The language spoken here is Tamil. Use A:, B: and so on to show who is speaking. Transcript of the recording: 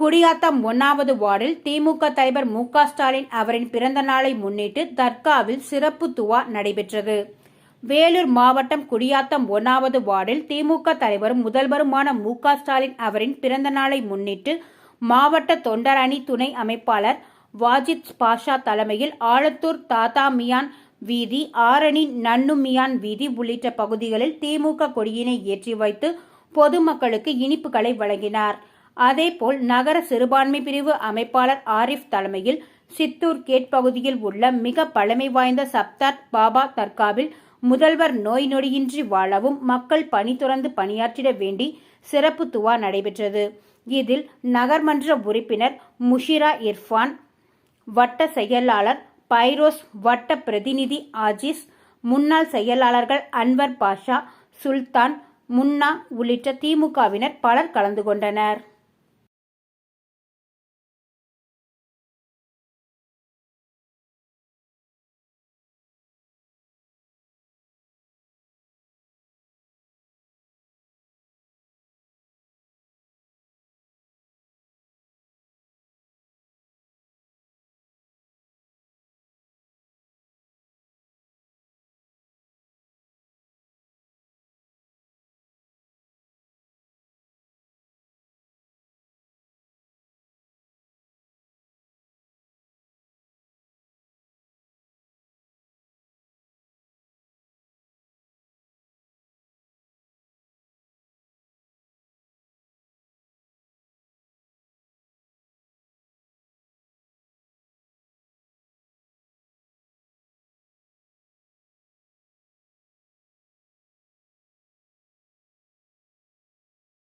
A: குடியாத்தம் ஒன்னாவது வார்டில் திமுக தலைவர் மு க ஸ்டாலின் அவரின் பிறந்த நாளை முன்னிட்டு தர்காவில் சிறப்பு துவா நடைபெற்றது. வேலூர் மாவட்டம் குடியாத்தம் ஒன்னாவது வார்டில் திமுக தலைவரும் முதல்வருமான மு க ஸ்டாலின் அவரின் பிறந்த நாளை முன்னிட்டு மாவட்ட தொண்டர் அணி துணை அமைப்பாளர் வாஜித் பாஷா தலைமையில் ஆலத்தூர் தாத்தா மியான் வீதி ஆரணி நன்னு மியான் வீதி உள்ளிட்ட பகுதிகளில் திமுக கொடியினை ஏற்றி வைத்து பொதுமக்களுக்கு இனிப்புகளை வழங்கினார். அதேபோல் நகர சிறுபான்மை பிரிவு அமைப்பாளர் ஆரிஃப் தலைமையில் சித்தூர் கேட் பகுதியில் உள்ள மிக பழமை வாய்ந்த சப்தார் பாபா தர்காவில் முதல்வர் நோய் நொடியின்றி வாழவும் மக்கள் பணி துறந்து பணியாற்றிட வேண்டி சிறப்பு துவா நடைபெற்றது. இதில் நகர்மன்ற உறுப்பினர் முஷிரா இர்ஃபான் வட்ட செயலாளர் பைரோஸ் வட்ட பிரதிநிதி ஆஜிஸ் முன்னாள் செயலாளர்கள் அன்வர் பாஷா சுல்தான் முன்னா உள்ளிட்ட திமுகவினர் பலர் கலந்து கொண்டனர்.